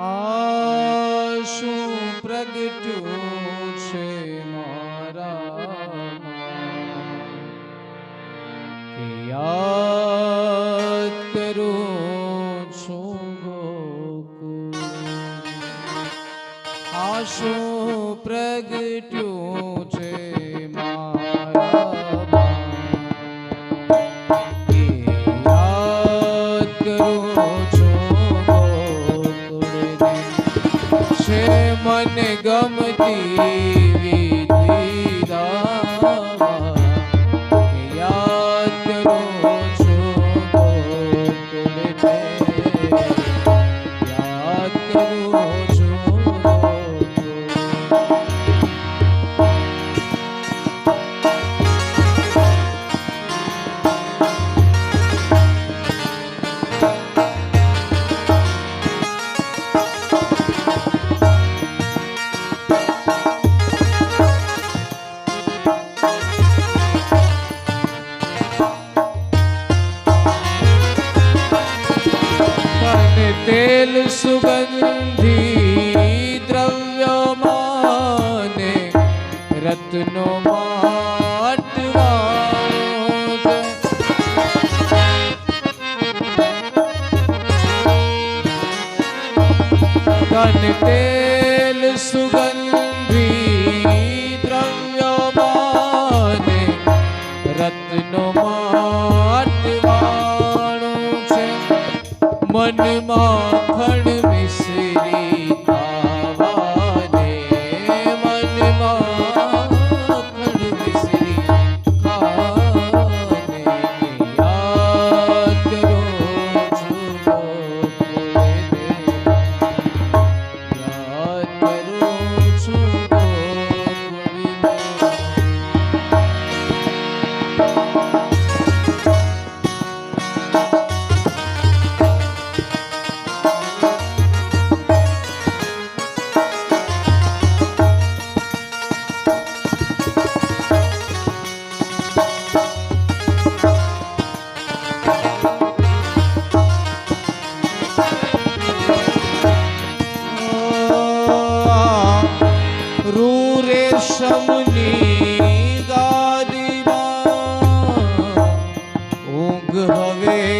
આ શું પ્રગટ્યું છે મારા કે યાદ કરું છું ગોકુળ. આ શું પ્રગટ્યું છે મારામાં છે મને ગમતી વિધિદાવા તેલ સુગંધી દ્રવ્યમાને રત્નો માટવાનો છે. ધન તેલ સુગંધી દ્રવ્યમાને રત્નો માટવાનું મનમાં ખણ રૂ રેશમની ગાદીમાં ઊંઘ હવે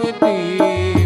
ती